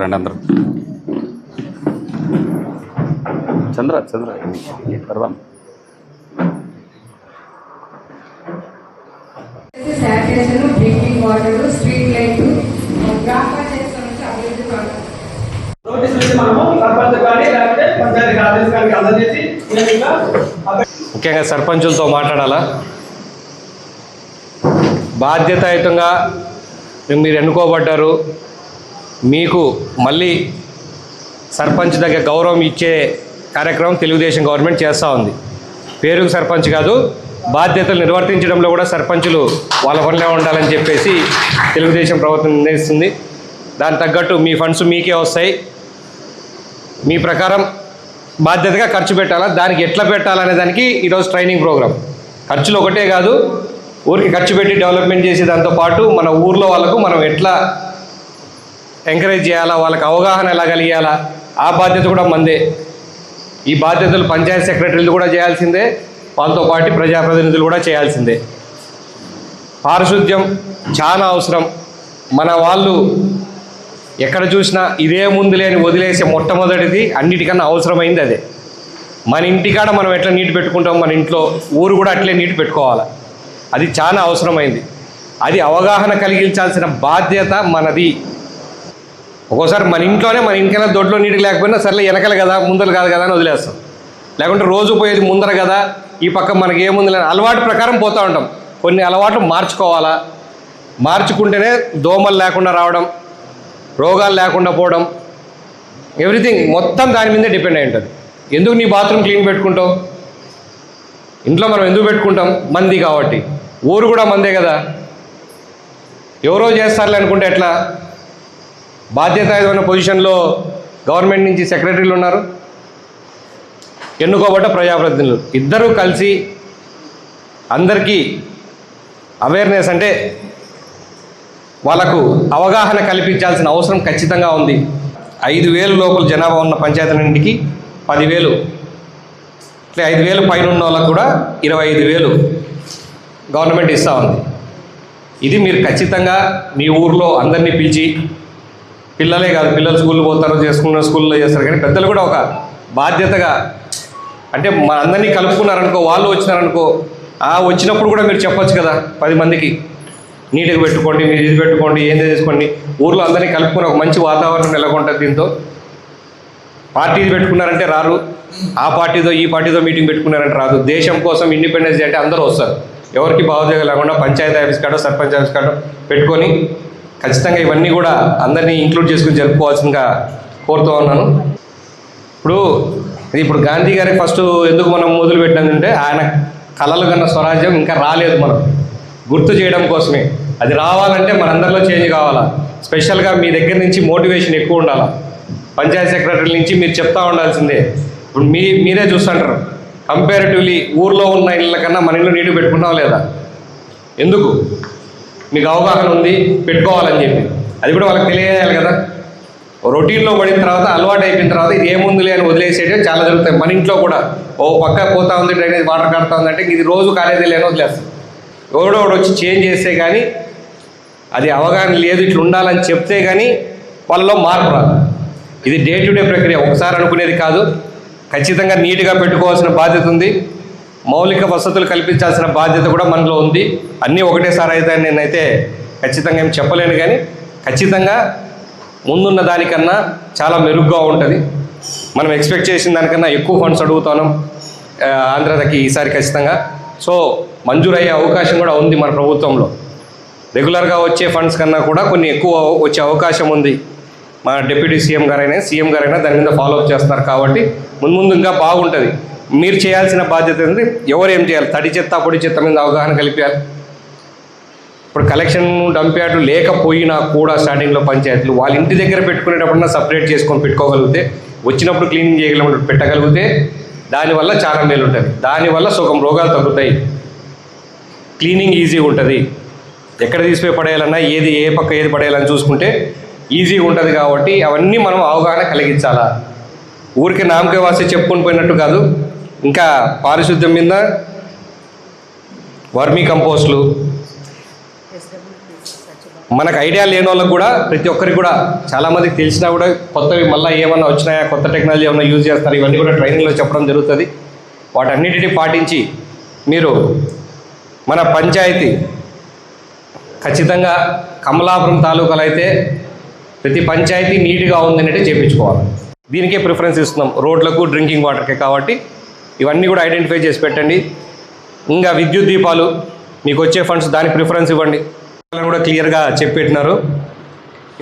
రండి అందరూ. చంద్ర చంద్ర పెడదాం. Sanitation drinking water street light గ్రామ పంచాయతీ నుంచి అభివృద్ధి నోటీస్ నుంచి మనము సర్పంచ్ కానీ లేకపోతే పంచాయతీ కానీ అందజేసి ముఖ్యంగా సర్పంచులతో మాట్లాడాలా? బాధ్యతాయుతంగా మీరు ఎన్నుకోబడ్డారు. మీకు మళ్ళీ సర్పంచ్ దగ్గర గౌరవం ఇచ్చే కార్యక్రమం తెలుగుదేశం గవర్నమెంట్ చేస్తూ ఉంది. పేరుకు సర్పంచ్ కాదు బాధ్యతలు నిర్వర్తించడంలో కూడా సర్పంచులు వాళ్ళ పనిలో ఉండాలని చెప్పేసి తెలుగుదేశం ప్రభుత్వం నిర్ణయిస్తుంది. దాని తగ్గట్టు మీ ఫండ్స్ మీకే వస్తాయి. మీ ప్రకారం బాధ్యతగా ఖర్చు పెట్టాలా దానికి ఎట్లా పెట్టాలనే దానికి ఈరోజు ట్రైనింగ్ ప్రోగ్రామ్ ఖర్చులు ఒకటే కాదు ఊరికి ఖర్చు పెట్టి డెవలప్మెంట్ చేసే దాంతో పాటు మన ఊర్లో వాళ్ళకు మనం ఎట్లా ఎంకరేజ్ చేయాలా వాళ్ళకి అవగాహన ఎలా కలిగాలా ఆ బాధ్యత కూడా మందే. ఈ బాధ్యతలు పంచాయత్ సెక్రటరీలు కూడా చేయాల్సిందే వాళ్ళతో పాటు ప్రజాప్రతినిధులు కూడా చేయాల్సిందే. పారిశుద్ధ్యం చాలా అవసరం. మన వాళ్ళు ఎక్కడ చూసినా ఇదే ముందు లేని వదిలేసే మొట్టమొదటిది అన్నిటికన్నా అవసరమైంది అదే. మన ఇంటికాడ మనం ఎట్లా నీటి పెట్టుకుంటాం మన ఇంట్లో ఊరు కూడా అట్లే నీటి పెట్టుకోవాలి. అది చాలా అవసరమైంది. అది అవగాహన కలిగించాల్సిన బాధ్యత మనది. ఒక్కోసారి మన ఇంట్లోనే మన ఇంకైనా దొడ్లో నీటి లేకపోయినా సర్లే వెనకలు కదా ముందలు కాదు కదా అని వదిలేస్తాం. లేకుంటే రోజు పోయేది ముందర కదా ఈ పక్క మనకి ఏముంది లేని అలవాటు ప్రకారం పోతూ ఉంటాం. కొన్ని అలవాట్లు మార్చుకోవాలా? మార్చుకుంటేనే దోమలు లేకుండా రావడం రోగాలు లేకుండా పోవడం ఎవ్రీథింగ్ మొత్తం దాని మీదే డిపెండ్ అయి ఉంటుంది. ఎందుకు నీ బాత్రూమ్ క్లీన్ పెట్టుకుంటావు? ఇంట్లో మనం ఎందుకు పెట్టుకుంటాం? మంది కాబట్టి. ఊరు కూడా మందే కదా. ఎవరో చేస్తారులే అనుకుంటే ఎట్లా? బాధ్యతాయుతమైన పొజిషన్లో గవర్నమెంట్ నుంచి సెక్రటరీలు ఉన్నారు. ఎన్నుకోబడ్డ ప్రజాప్రతినిధులు. ఇద్దరూ కలిసి అందరికీ అవేర్నెస్ అంటే వాళ్ళకు అవగాహన కల్పించాల్సిన అవసరం ఖచ్చితంగా ఉంది. ఐదు వేలు లోపల జనాభా ఉన్న పంచాయతీలన్నింటికి పదివేలు. ఇట్లా ఐదు వేలు పైన ఉన్న వాళ్ళకు కూడా ఇరవై ఐదు వేలు. గవర్నమెంట్ ఇస్తూ ఉంది. ఇది మీరు ఖచ్చితంగా మీ ఊర్లో అందరినీ పిలిచి పిల్లలే కాదు పిల్లలు స్కూల్లో పోతారు చేసుకున్న స్కూల్లో చేస్తారు కానీ పెద్దలు కూడా ఒక బాధ్యతగా అంటే మన అందరినీ కలుపుకున్నారనుకో వాళ్ళు వచ్చినారనుకో ఆ వచ్చినప్పుడు కూడా మీరు చెప్పొచ్చు కదా పది మందికి. నీట్గా పెట్టుకోండి మీరు ఇది పెట్టుకోండి ఏంది చేసుకోండి. ఊర్లో అందరినీ కలుపుకుని ఒక మంచి వాతావరణం నెలకొంటుంది దీంతో. పార్టీది పెట్టుకున్నారంటే రారు. ఆ పార్టీతో ఈ పార్టీతో మీటింగ్ పెట్టుకున్నారంటే రాదు. దేశం కోసం ఇండిపెండెన్స్ డే అంటే అందరూ వస్తారు. ఎవరికి భావోద్వేగం లేకుండా పంచాయతీ ఆఫీస్ కాడో సర్పంచ్ ఆఫీస్ కాడో పెట్టుకొని ఖచ్చితంగా ఇవన్నీ కూడా అందరినీ ఇంక్లూడ్ చేసుకుని జరుపుకోవాల్సిందిగా కోరుతూ ఉన్నాను. ఇప్పుడు ఇది ఇప్పుడు గాంధీ గారి ఫస్ట్ ఎందుకు మనం మొదలు పెట్టామంటే ఆయన కళలు కన్న స్వరాజ్యం ఇంకా రాలేదు మనం. గుర్తు చేయడం కోసమే. అది రావాలంటే మనందరిలో చేంజ్ కావాలా? స్పెషల్గా మీ దగ్గర నుంచి మోటివేషన్ ఎక్కువ ఉండాలా? పంచాయత్ సెక్రటరీ నుంచి మీరు చెప్తా ఉండాల్సిందే. ఇప్పుడు మీ మీరే చూస్తుంటారు కంపారిటివ్లీ ఊర్లో ఉన్న ఇళ్ళ కన్నా మన ఇల్లు నీటి పెట్టుకున్నావా లేదా? ఎందుకు? మీకు అవగాహన ఉంది పెట్టుకోవాలని చెప్పి. అది కూడా వాళ్ళకి తెలియజేయాలి కదా. రొటీన్లో పడిన తర్వాత అలవాటు అయిపోయిన తర్వాత ఇది ఏముందిలే అని వదిలేసేటే చాలా జరుగుతాయి మన ఇంట్లో కూడా ఓ పక్క పోతా ఉంది డ్రైనేజ్ వాటర్ కడతా ఉందంటే ఇది రోజు కాలేజీ లేని వదిలేస్తాం. ఎవడో ఒకడు వచ్చి చేంజ్ చేస్తే కానీ అది అవగాహన లేదు ఇట్లా ఉండాలని చెప్తే కానీ వాళ్ళలో మార్పు రాదు. ఇది డే టు డే ప్రక్రియ. ఒకసారి అనుకునేది కాదు. ఖచ్చితంగా నీట్గా పెట్టుకోవాల్సిన బాధ్యత ఉంది. మౌలిక వసతులు కల్పించాల్సిన బాధ్యత కూడా మనలో ఉంది. అన్నీ ఒకటేసారి అయితే నేనైతే ఖచ్చితంగా ఏం చెప్పలేను కానీ ఖచ్చితంగా ముందున్న దానికన్నా చాలా మెరుగ్గా ఉంటుంది. మనం ఎక్స్పెక్ట్ చేసిన దానికన్నా ఎక్కువ ఫండ్స్ అడుగుతాను ఆ, ఆంధ్రకి ఈసారి ఖచ్చితంగా. సో మంజూరయ్యే అవకాశం కూడా ఉంది మన ప్రభుత్వంలో. రెగ్యులర్గా వచ్చే ఫండ్స్ కన్నా కూడా కొన్ని ఎక్కువ వచ్చే అవకాశం ఉంది. మన డిప్యూటీ సీఎం గారైనా సీఎం గారైనా దాని మీద ఫాలో అప్ కాబట్టి ముందు ఇంకా బాగుంటుంది. మీరు చేయాల్సిన బాధ్యత ఏంటంటే ఎవరు ఏం చేయాలి? తడి చెత్త పొడి చెత్త మీద అవగాహన కలిపారు ఇప్పుడు కలెక్షన్ డంప్యార్డు లేకపోయినా కూడా స్టార్టింగ్లో పంచాయతీలు వాళ్ళ ఇంటి దగ్గర పెట్టుకునేటప్పుడన్నా సపరేట్ చేసుకొని పెట్టుకోగలిగితే వచ్చినప్పుడు క్లీనింగ్ చేయగలం పెట్టగలిగితే దానివల్ల చాలా మేలు ఉంటుంది దానివల్ల సుఖం రోగాలు తగ్గుతాయి. క్లీనింగ్ ఈజీగా ఉంటుంది. ఎక్కడ తీసిపోయి పడేయాలన్నా ఏది ఏ పక్క ఏది పడేయాలని చూసుకుంటే ఈజీగా ఉంటుంది కాబట్టి అవన్నీ మనం అవగాహన కలిగించాలా? ఊరికి నామకే వాసి చెప్పుకొని పోయినట్టు కాదు. ఇంకా పారిశుద్ధ్యం మీద వర్మీ కంపోస్ట్లు. మనకు ఐడియా లేని వాళ్ళకి కూడా ప్రతి ఒక్కరికి కూడా చాలామందికి తెలిసినా కూడా కొత్తవి మళ్ళీ ఏమన్నా వచ్చినాయా కొత్త టెక్నాలజీ ఏమైనా యూజ్ చేస్తారు ఇవన్నీ కూడా ట్రైనింగ్లో చెప్పడం జరుగుతుంది. వాటన్నిటిని పాటించి మీరు మన పంచాయతీ ఖచ్చితంగా కమలాపురం తాలూకాలో అయితే ప్రతి పంచాయతీ నీట్గా ఉందనేది చేయించుకోవాలి దీనికే ప్రిఫరెన్స్ ఇస్తున్నాం. రోడ్లకు డ్రింకింగ్ వాటర్కే కాబట్టి ఇవన్నీ కూడా ఐడెంటిఫై చేసి పెట్టండి. ఇంకా విద్యుత్ దీపాలు మీకు వచ్చే ఫండ్స్ దానికి ప్రిఫరెన్స్ ఇవ్వండి. వాళ్ళని కూడా క్లియర్గా చెప్పెట్టినారు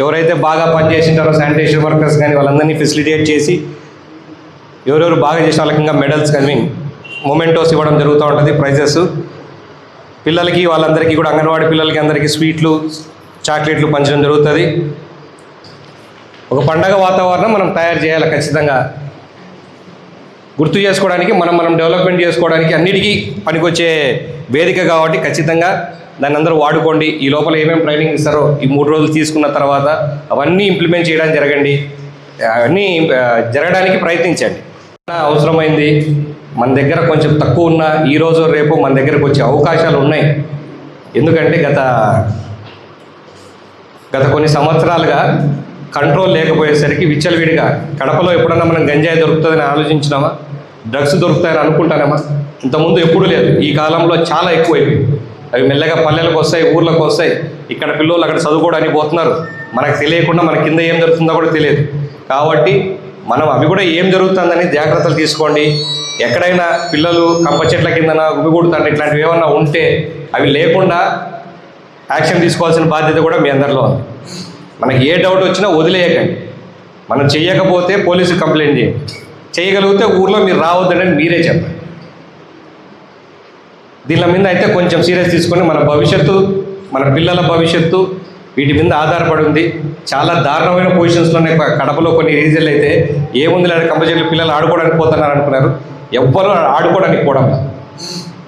ఎవరైతే బాగా పనిచేసింటారో శానిటేషన్ వర్కర్స్ కానీ వాళ్ళందరినీ ఫెసిలిటేట్ చేసి ఎవరెవరు బాగా చేసిన వాళ్ళకి ఇంకా మెడల్స్ కానీ మొమెంటోస్ ఇవ్వడం జరుగుతూ ఉంటుంది ప్రైజెస్. పిల్లలకి వాళ్ళందరికీ కూడా అంగన్వాడీ పిల్లలకి అందరికీ స్వీట్లు చాక్లెట్లు పంచడం జరుగుతుంది. ఒక పండగ వాతావరణం మనం తయారు చేయాలి ఖచ్చితంగా. గుర్తు చేసుకోవడానికి మనం మనం డెవలప్మెంట్ చేసుకోవడానికి అన్నిటికీ పనికొచ్చే వేదిక కాబట్టి ఖచ్చితంగా దాన్ని అందరూ వాడుకోండి. ఈ లోపల ఏమేమి ట్రైనింగ్ ఇస్తారో ఈ మూడు రోజులు తీసుకున్న తర్వాత అవన్నీ ఇంప్లిమెంట్ చేయడానికి జరగండి. అవన్నీ జరగడానికి ప్రయత్నించండి. అవసరమైంది మన దగ్గర కొంచెం తక్కువ ఉన్న ఈ రోజు రేపు మన దగ్గరకు వచ్చే అవకాశాలు ఉన్నాయి. ఎందుకంటే గత గత కొన్ని సంవత్సరాలుగా కంట్రోల్ లేకపోయేసరికి విచ్చలవిడిగా కడపలో ఎప్పుడన్నా మనం గంజాయి దొరుకుతుందని ఆలోచించినామా? డ్రగ్స్ దొరుకుతాయని అనుకుంటానేమా? ఇంతకుముందు ఎప్పుడూ లేదు. ఈ కాలంలో చాలా ఎక్కువైపోయింది అవి మెల్లగా పల్లెలకు వస్తాయి ఊర్లకు వస్తాయి. ఇక్కడ పిల్లలు అక్కడ చదువుకోవడానికి పోతున్నారు. మనకు తెలియకుండా మన కింద ఏం జరుగుతుందో కూడా తెలియదు. కాబట్టి మనం అవి కూడా ఏం జరుగుతుందని జాగ్రత్తలు తీసుకోండి. ఎక్కడైనా పిల్లలు కంప చెట్ల కిందన గుమిగూడుతాండి ఇట్లాంటివి ఏమన్నా ఉంటే అవి లేకుండా యాక్షన్ తీసుకోవాల్సిన బాధ్యత కూడా మీ అందరిలో ఉంది. మనకి ఏ డౌట్ వచ్చినా వదిలేయకండి. మనం చేయకపోతే పోలీసు కంప్లైంట్ చేయండి. చేయగలిగితే ఊర్లో మీరు రావద్దని మీరే చెప్పండి. దీని మీద అయితే కొంచెం సీరియస్ తీసుకొని మన భవిష్యత్తు మన పిల్లల భవిష్యత్తు వీటి మీద ఆధారపడి ఉంది. చాలా దారుణమైన పొజిషన్స్లోనే కడపలో కొన్ని రీజన్లు అయితే ఏముంది లేదా కంపల్సరీ పిల్లలు ఆడుకోవడానికి పోతున్నారు అనుకున్నారు. ఎవ్వరూ ఆడుకోవడానికి పోవడం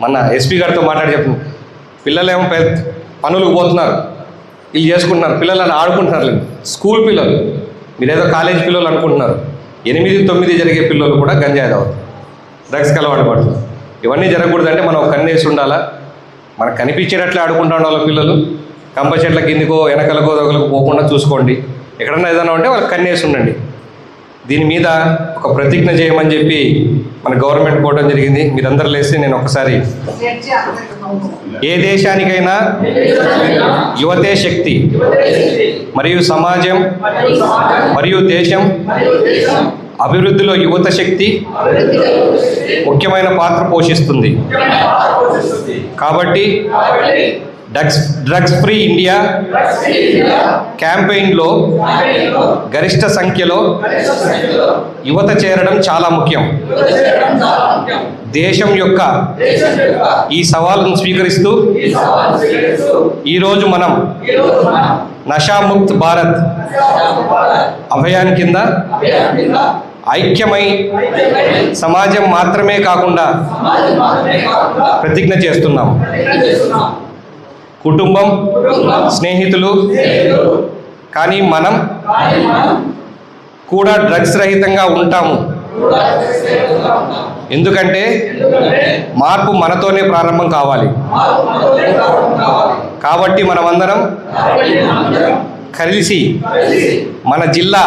మన ఎస్పీ గారితో మాట్లాడి చెప్తుంది పిల్లలేమో ఏమో పనులకు పోతున్నారు. వీళ్ళు చేసుకుంటున్నారు. పిల్లలు అలా ఆడుకుంటున్నారు స్కూల్ పిల్లలు. మీరేదో కాలేజ్ పిల్లలు అనుకుంటున్నారు. ఎనిమిది తొమ్మిది జరిగే పిల్లలు కూడా గంజాయి తాగుతారు. డ్రగ్స్కి అలవాటు పడుతుంది ఇవన్నీ జరగకూడదంటే మనం కన్నేసి ఉండాలా? మనకు కనిపించేటట్లే ఆడుకుంటా ఉండాలి పిల్లలు? కంప చెట్ల కిందికో వెనకలకో దొగలకు పోకుండా చూసుకోండి. ఎక్కడన్నా ఏదైనా ఉంటే వాళ్ళకి కన్నేసి ఉండండి. దీని మీద ఒక ప్రతిజ్ఞ చేయమని చెప్పి మన గవర్నమెంట్ పోవడం జరిగింది. మీరందరూ లేసి నేను ఒకసారి ఏ దేశానికైనా యువతే శక్తి మరియు సమాజం మరియు దేశం అభివృద్ధిలో యువత శక్తి ముఖ్యమైన పాత్ర పోషిస్తుంది. కాబట్టి డ్రగ్స్ డ్రగ్స్ ఫ్రీ ఇండియా క్యాంపెయిన్లో గరిష్ట సంఖ్యలో యువత చేరడం చాలా ముఖ్యం. దేశం యొక్క ఈ సవాలును స్వీకరిస్తూ ఈరోజు మనం నషాముక్త్ భారత్ అభయాన్ కింద ఐక్యమై సమాజం మాత్రమే కాకుండా ప్రతిజ్ఞ చేస్తున్నాం. కుటుంబం స్నేహితులు కానీ మనం కూడా డ్రగ్స్ రహితంగా ఉంటాము. ఎందుకంటే మార్పు మనతోనే ప్రారంభం కావాలి. కాబట్టి మనమందరం కలిసి మన జిల్లా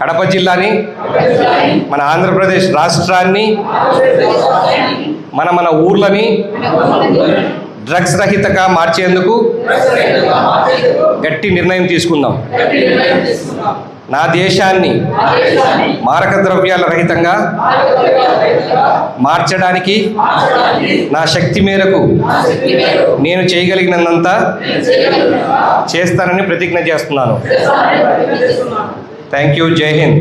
కడప జిల్లాని మన ఆంధ్రప్రదేశ్ రాష్ట్రాన్ని మన మన ఊర్లని డ్రగ్స్ రహితగా మార్చేందుకు గట్టి నిర్ణయం తీసుకుందాం. నా దేశాన్ని మారక ద్రవ్యాల రహితంగా మార్చడానికి నా శక్తి మేరకు నేను చేయగలిగినంత చేస్తానని ప్రతిజ్ఞ చేస్తున్నాను. Thank you. జై హింద్.